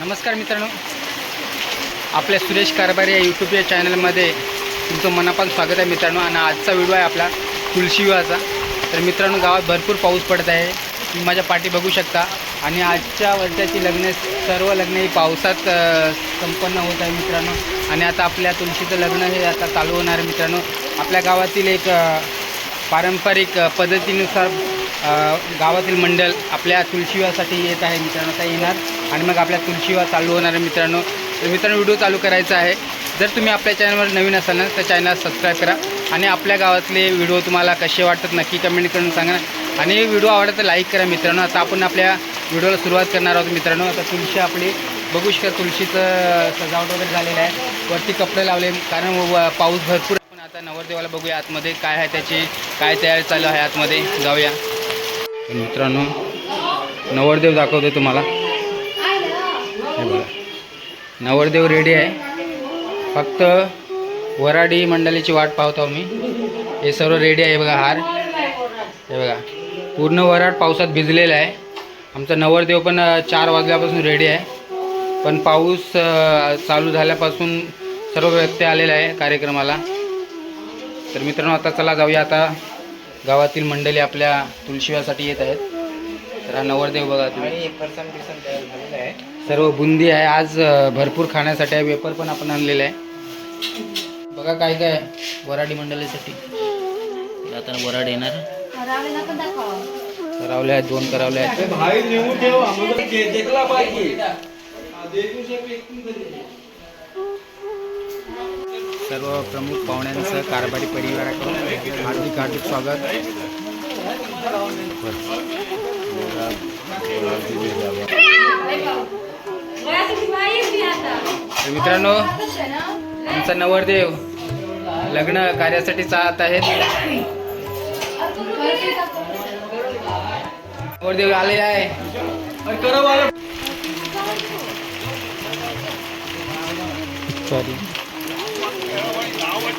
नमस्कार मित्रांनो. आपल्या सुरेश कारभारी या यूट्यूब या चॅनलमध्ये तुमचं मनापासून स्वागत आहे मित्रांनो. आणि आजचा व्हिडिओ आहे आपला तुळशी विवाहाचा तर मित्रांनो गावात भरपूर पाऊस पडत आहे. तुम्ही माझ्या पाठी बघू शकता. आणि आजच्या वर्षाची लग्न सर्व लग्न ही पावसात संपन्न होत आहे मित्रांनो. आणि आता आपल्या तुळशीचं लग्न हे आता चालू होणार आहे मित्रांनो. आपल्या गावातील एक पारंपरिक पद्धतीनुसार गावातील मंडळ आपल्या तुळशीवासाठी येत आहे मित्रांनो आता येणार. आणि मग आपल्या तुळशीवा चालू होणार आहे मित्रांनो. तर मित्रांनो व्हिडिओ चालू करायचा आहे. जर तुम्ही आपल्या चॅनलवर नवीन असाल ना तर चॅनल सबस्क्राईब करा. आणि आपल्या गावातले व्हिडिओ तुम्हाला कसे वाटतात नक्की कमेंट करून सांगा आणि व्हिडिओ आवडला तर लाईक करा मित्रांनो. आता आपण आपल्या व्हिडिओला सुरुवात करणार आहोत मित्रांनो. आता तुळशी आपली बघू शकता तुळशीचं सजावट वगैरे झालेलं आहे. वरती कपडे लावले. कारण व- पाऊस भरपूर आपण आता नवरदेवाला बघूया आतमध्ये काय आहे त्याची काय तयारी चालू आहे आतमध्ये. जाऊया. मित्रांनो नवरदेव दाखवतो तुम्हाला. हे बघा. नवरदेव रेडी आहे. फक्त वराडी मंडळीची वाट पाहतो मी हे सर्व रेडी आहे बघा हार. हे बघा. पूर्ण वराड पावसात भिजलेला आहे. आमचा नवरदेव पण चार वाजल्यापासून रेडी आहे. पण पाऊस चालू झाल्यापासून सर्व व्यक्ती आलेला आहे कार्यक्रमाला. तर मित्रांनो आता चला जाऊया आता. गावातील मंडळी आपल्या तुळशीवासाठी येत आहेत. तर हा नवरदेव बघा तुम्ही. सर्व बुंदी आहे. आज भरपूर खाण्यासाठी आहे वेपर पण आपण आणलेला आहे. बघा काय काय वराडी मंडळीसाठी. आता वराड येणार. करावले आहेत दोन करावले आहेत. सर्व प्रमुख पाहुण्यांचं कारभारी परिवाराकडून हार्दिक हार्दिक स्वागत. तर मित्रांनो आमचा नवरदेव लग्न कार्यासाठी चालत आहेत. नवरदेव आलेला आहे. सॉरी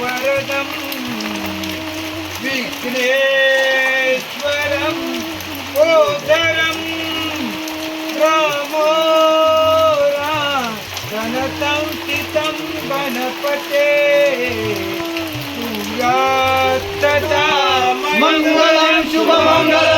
सुवरदम् विघ्नेश्वरम् ओदरम् रामो गणसंस्थितं गणपते सूर्यास्तदा मङ्गलं शुभमङ्गलं।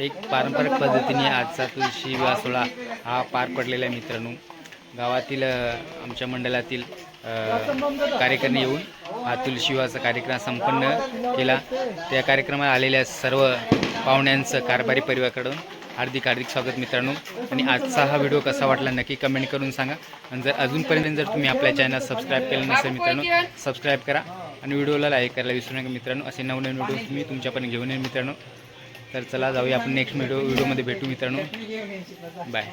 एक पारंपरिक पद्धतीने आजचा तुळशी विवाह सोहळा हा पार पडलेला आहे मित्रांनो. गावातील आमच्या मंडळातील अ, कार्यकर्ते येऊन हा तुळशी विवाहाचा कार्यक्रम संपन्न केला. त्या कार्यक्रमात आलेल्या सर्व पाहुण्यांचं कारभारी परिवाराकडून हार्दिक हार्दिक स्वागत मित्रांनो. आणि आजचा हा व्हिडिओ कसा वाटला नक्की कमेंट करून सांगा. आणि जर अजूनपर्यंत जर तुम्ही आपल्या चॅनल सबस्क्राईब केलं नसेल मित्रांनो सबस्क्राईब करा. आणि व्हिडिओला लाईक करायला विसरू नका मित्रांनो. असे नवनवीन व्हिडिओ तुम्ही तुमच्यापर्यंत घेऊन येईल मित्रांनो. तर चला जाऊया आपण नेक्स्ट व्हिडिओ व्हिडिओमध्ये भेटू मित्रांनो. बाय